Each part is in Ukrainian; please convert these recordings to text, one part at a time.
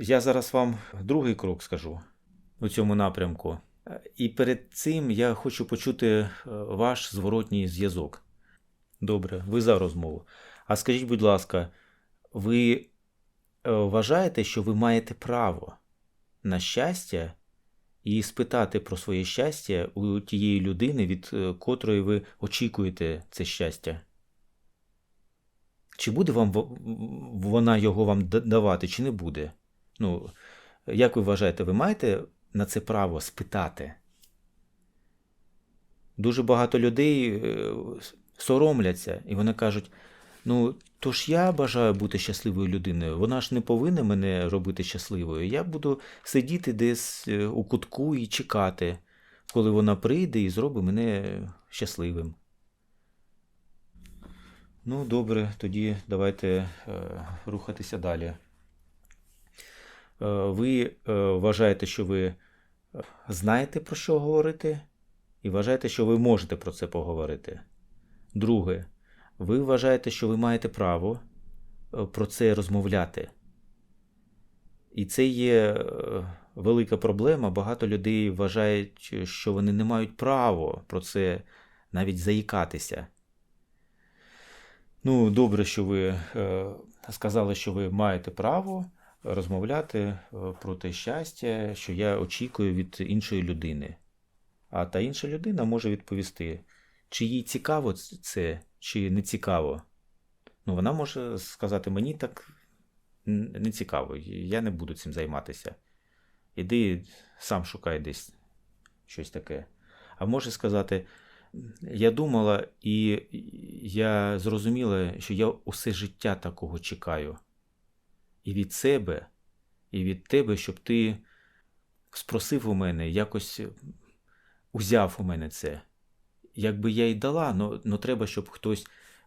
Я зараз вам другий крок скажу у цьому напрямку. І перед цим я хочу почути е, ваш зворотній зв'язок. Добре, ви за розмову. А скажіть, будь ласка, ви е, вважаєте, що ви маєте право на щастя і спитати про своє щастя у тієї людини, від е, котрої ви очікуєте це щастя? Чи буде вам вона його вам давати, чи не буде? Ну, як ви вважаєте, ви маєте на це право спитати? Дуже багато людей е, соромляться, і вони кажуть: ну, то ж я бажаю бути щасливою людиною, вона ж не повинна мене робити щасливою. Я буду сидіти десь е, у кутку і чекати, коли вона прийде і зробить мене щасливим. Ну, добре, тоді давайте е, рухатися далі. Е, ви е, вважаєте, що ви е, знаєте про що говорити, і вважаєте, що ви можете про це поговорити. Друге, ви вважаєте, що ви маєте право про це розмовляти. І це є велика проблема. Багато людей вважають, що вони не мають права про це навіть заїкатися. Ну, добре, що ви сказали, що ви маєте право розмовляти е, про те щастя, що я очікую від іншої людини. А та інша людина може відповісти, чи їй цікаво це, чи не цікаво. Ну, вона може сказати, мені так не цікаво, я не буду цим займатися. Іди сам шукай десь щось таке. А може сказати, я думала, і я зрозуміла, що я усе життя такого чекаю. І від себе, і від тебе, щоб ти спросив у мене, якось узяв у мене це. Якби я й дала, но, но треба, щоб хтось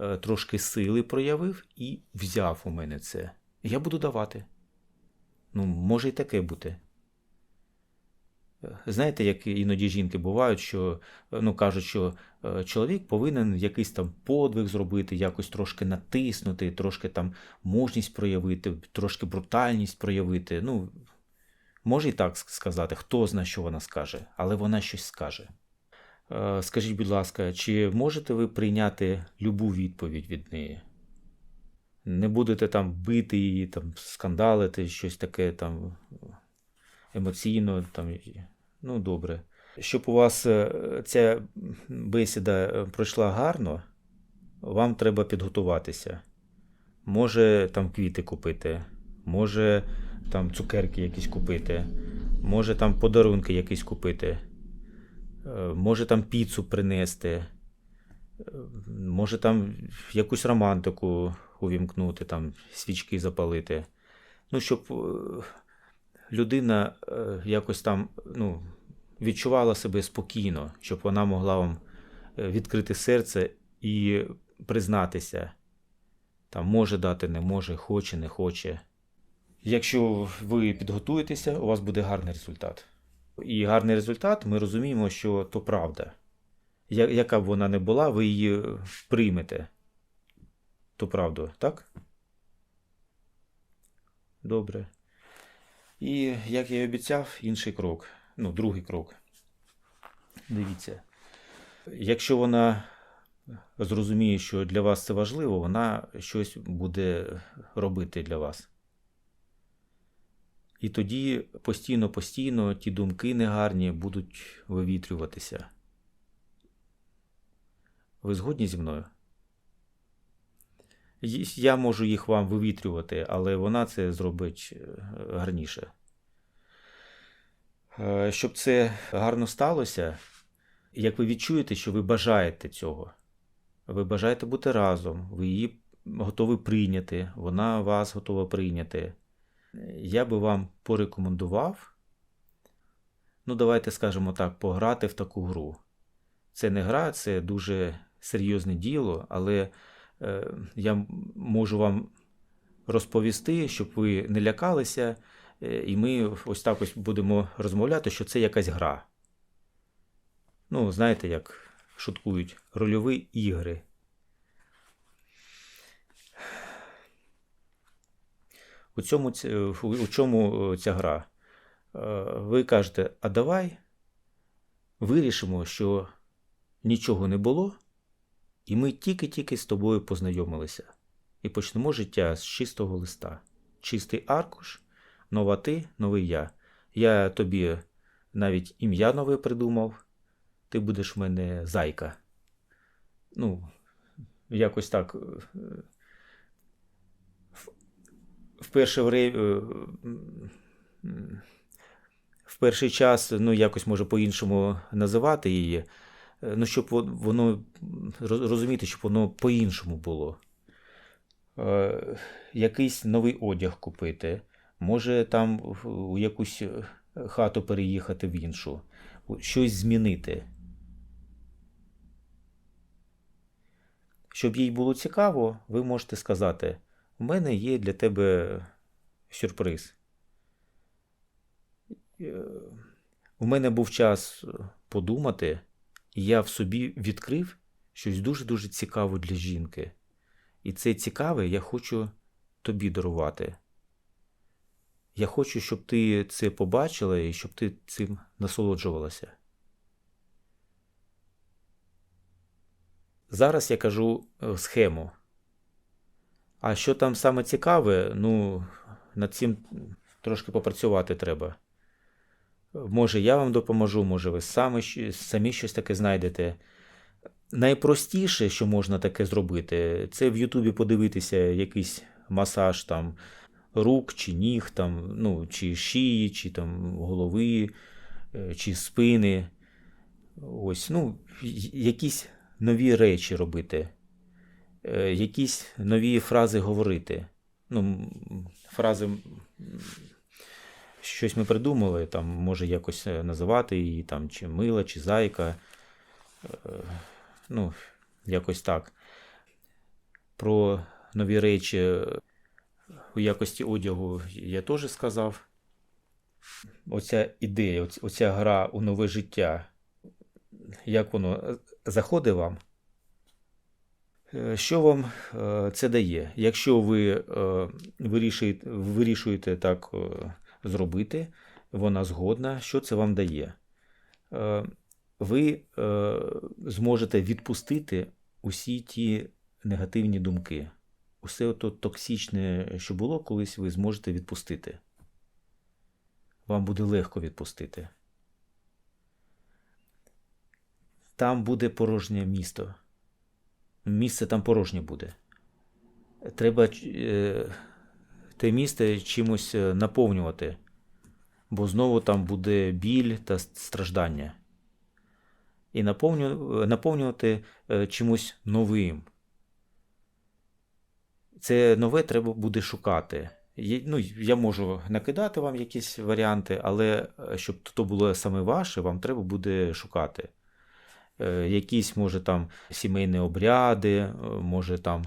е, трошки сили проявив і взяв у мене це. Я буду давати. Ну, може й таке бути. Знаєте, як іноді жінки бувають, що е, ну, кажуть, що е, чоловік повинен якийсь там подвиг зробити, якось трошки натиснути, трошки там мужність проявити, трошки брутальність проявити. Ну, може і так сказати, хто знає, що вона скаже, але вона щось скаже. Е, Скажіть, будь ласка, чи можете ви прийняти любу відповідь від неї? Не будете там бити її, там, скандалити, щось таке там емоційно, там, ну добре. Щоб у вас е, ця бесіда е, пройшла гарно, вам треба підготуватися. Може там квіти купити, може там цукерки якісь купити, може там подарунки якісь купити, е, може там піцу принести, може там якусь романтику увімкнути, там свічки запалити. Ну, щоб людина е, якось там ну, відчувала себе спокійно, щоб вона могла вам е, відкрити серце і признатися. Там може дати, не може, хоче, не хоче. Якщо ви підготуєтеся, у вас буде гарний результат. І гарний результат, ми розуміємо, що то правда. Я- Яка б вона не була, ви її е, приймете. Ту правду, так? Добре. І, як я і обіцяв, інший крок. Ну, другий крок. Дивіться. Якщо вона зрозуміє, що для вас це важливо, вона щось буде робити для вас. І тоді постійно-постійно ті думки негарні будуть вивітрюватися. Ви згодні зі мною? Я можу їх вам вивітрювати, але вона це зробить е, гарніше. Е, Щоб це гарно сталося, як ви відчуєте, що ви бажаєте цього, ви бажаєте бути разом, ви її готові прийняти, вона вас готова прийняти. Я би вам порекомендував, ну, давайте скажемо так, пограти в таку гру. Це не гра, це дуже серйозне діло, але я можу вам розповісти, щоб ви не лякалися, е, і ми ось так ось будемо розмовляти, що це якась гра. Ну, знаєте, як шуткують, рольові ігри. У цьому, у у чому е, ця гра? Е, Ви кажете, а давай вирішимо, що нічого не було, і ми тільки-тільки з тобою познайомилися. І почнемо життя з чистого листа. Чистий аркуш, нова ти, новий я. Я тобі навіть ім'я нове придумав. Ти будеш в мене зайка. Ну, якось так. е, в- вре- е, в перший час, ну, якось може по-іншому називати її. Е, Ну, щоб воно розуміти, щоб воно по-іншому було. Е, Якийсь новий одяг купити, може там у якусь е, хату переїхати в іншу, щось змінити. Щоб їй було цікаво, ви можете сказати: у мене є для тебе сюрприз. У мене був час подумати, і я в собі відкрив щось дуже-дуже цікаве для жінки. І це цікаве я хочу тобі дарувати. Я хочу, щоб ти це побачила і щоб ти цим насолоджувалася. Зараз я кажу е, схему. А що там саме цікаве, ну, над цим трошки попрацювати треба. Може, я вам допоможу, може, ви самі, самі щось таке знайдете. Найпростіше, що можна таке зробити, це в Ютубі подивитися якийсь масаж там рук чи ніг, там, ну, чи шиї, чи там голови, е, чи спини. Ось, ну, якісь нові речі робити, е, якісь нові фрази говорити. Ну, фрази, щось ми придумали, там, може якось е, називати її, там, чи мила, чи зайка. Е, Ну, якось так. Про нові речі е, у якості одягу я теж сказав. Оця ідея, оця гра у нове життя, як воно заходить вам? Що вам це дає? Якщо ви вирішуєте, так зробити, вона згодна, що це вам дає? Е, Ви е, зможете відпустити усі ті негативні думки. Усе ото токсичне, що було колись, ви зможете відпустити. Вам буде легко відпустити. Там буде порожнє місто. Місце там порожнє буде. Треба е, те місце чимось е, наповнювати, бо знову там буде біль та страждання. І наповню, наповнювати е, чимось новим. Це нове треба буде шукати. Ну, я можу накидати вам якісь варіанти, але е, щоб то було саме ваше, вам треба буде шукати. Е, Якісь, може, там сімейні обряди, е, може там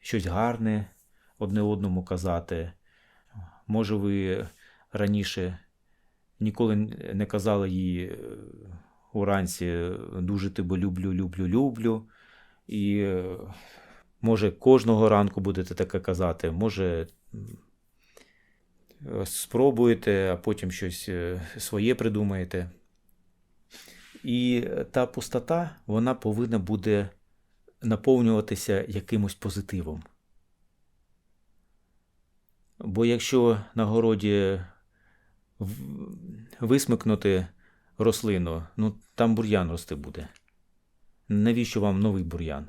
щось гарне одне одному казати. Може, ви раніше ніколи не казали їй е, уранці дуже тебе люблю, люблю, люблю. І е, може кожного ранку будете таке казати, може е, спробуєте, а потім щось е, своє придумаєте. І е, та пустота, вона повинна буде наповнюватися якимось позитивом. Бо якщо на городі висмикнути рослину, ну там бур'ян рости буде. Навіщо вам новий бур'ян?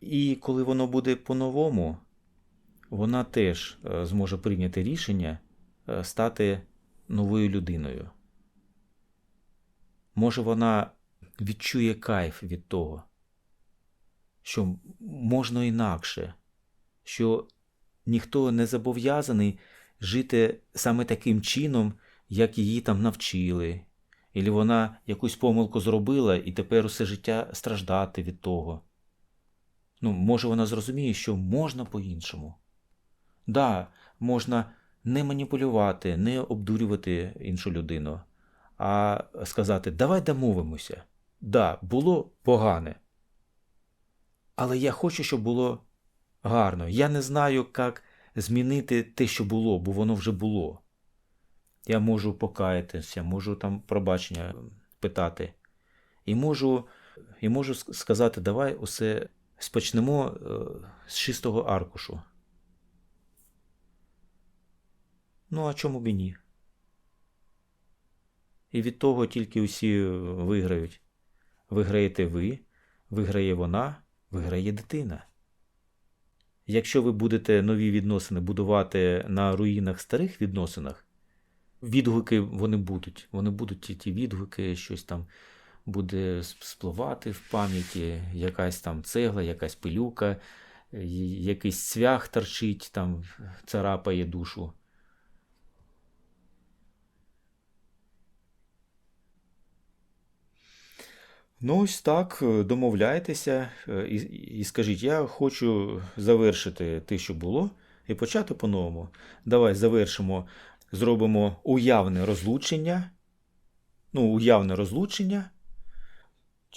І коли воно буде по-новому, вона теж е, зможе прийняти рішення е, стати новою людиною. Може, вона відчує кайф від того, що можна інакше, що ніхто не зобов'язаний жити саме таким чином, як її там навчили, Ілі вона якусь помилку зробила і тепер усе життя страждати від того. Ну, може, вона зрозуміє, що можна по-іншому. Да, можна не маніпулювати, не обдурювати іншу людину, а сказати: давай домовимося. Да, було погане. Але я хочу, щоб було гарно. Я не знаю, як змінити те, що було, бо воно вже було. Я можу покаятися, можу там пробачення питати. І можу, і можу сказати, давай усе спочнемо е, з чистого аркушу. Ну, а чому б і ні? І від того тільки усі виграють. Виграєте ви, виграє вона, виграє дитина. Якщо ви будете нові відносини будувати на руїнах старих відносинах, відгуки вони будуть. Вони будуть ті, відгуки, щось там буде спливати в пам'яті, якась там цегла, якась пилюка, якийсь цвях торчить, там царапає душу. Ну, ось так, е, домовляйтеся е, і, і скажіть, я хочу завершити те, що було, і почати по-новому. Давай завершимо, зробимо уявне розлучення. Ну, уявне розлучення.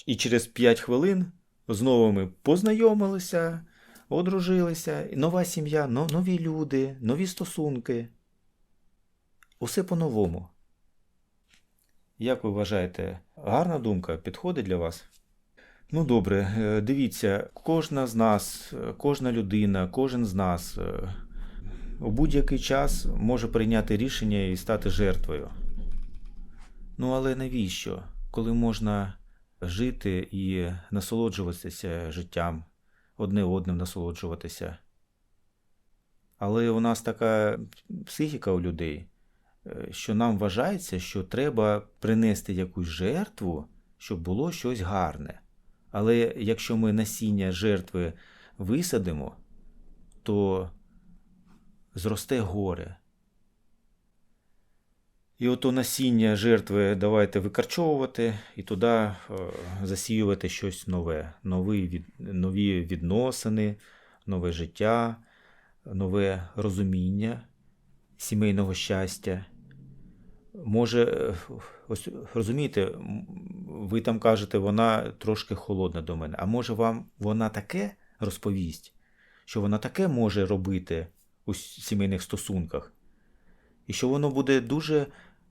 І через 5 хвилин знову ми познайомилися, одружилися, нова сім'я, нові люди, нові стосунки. Усе по-новому. Як ви вважаєте, гарна думка підходить для вас? Ну добре, е, дивіться, кожна з нас, е, кожна людина, кожен з нас е, у будь-який час може прийняти рішення і стати жертвою. Ну але навіщо? Коли можна жити і насолоджуватися життям, одне одним насолоджуватися. Але у нас така психіка у людей, що нам вважається, що треба принести якусь жертву, щоб було щось гарне. Але якщо ми насіння жертви висадимо, то зросте горе. І ото насіння жертви давайте викарчовувати і туди е, засіювати щось нове, нові, від, нові відносини, нове життя, нове розуміння сімейного щастя. Може, е, ось розумієте, ви там кажете, вона трошки холодна до мене. А може вам вона таке розповість, що вона таке може робити у сімейних стосунках, і що воно буде дуже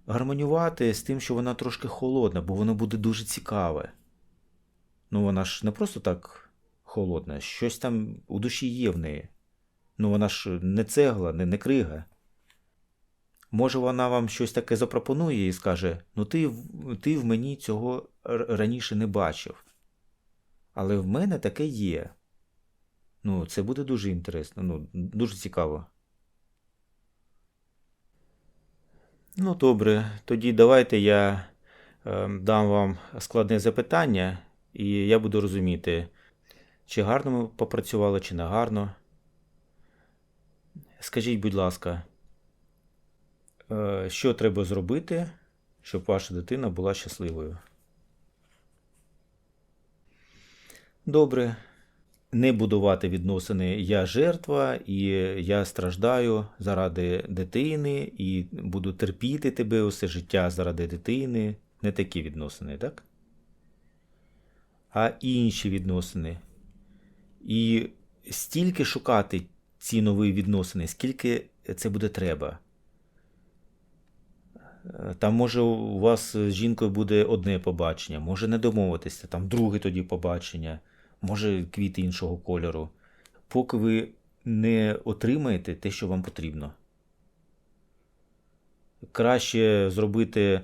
гармонювати з тим, що вона трошки холодна, бо воно буде дуже цікаве. Ну, вона ж не просто так холодна, щось там у душі є в неї. Ну, вона ж не цегла, не, не крига. Може, вона вам щось таке запропонує і скаже: ну ти, ти в мені цього раніше не бачив. Але в мене таке є. Ну, це буде дуже інтересно, ну, дуже цікаво. Ну, добре, тоді давайте я е, дам вам складне запитання, і я буду розуміти, чи гарно ми попрацювали, чи не гарно. Скажіть, будь ласка, що треба зробити, щоб ваша дитина була щасливою? Добре. Не будувати відносини я жертва, і я страждаю заради дитини, і буду терпіти тебе усе життя заради дитини. Не такі відносини, так? А інші відносини. І стільки шукати ці нові відносини, скільки це буде треба. Там, може, у вас з жінкою буде одне побачення, може не домовитися, там друге тоді побачення, може квіти іншого кольору, поки ви не отримаєте те, що вам потрібно. Краще зробити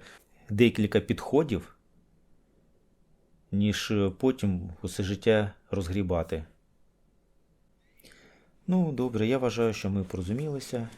декілька підходів, ніж потім усе життя розгрібати. Ну, добре, я вважаю, що ми порозумілися.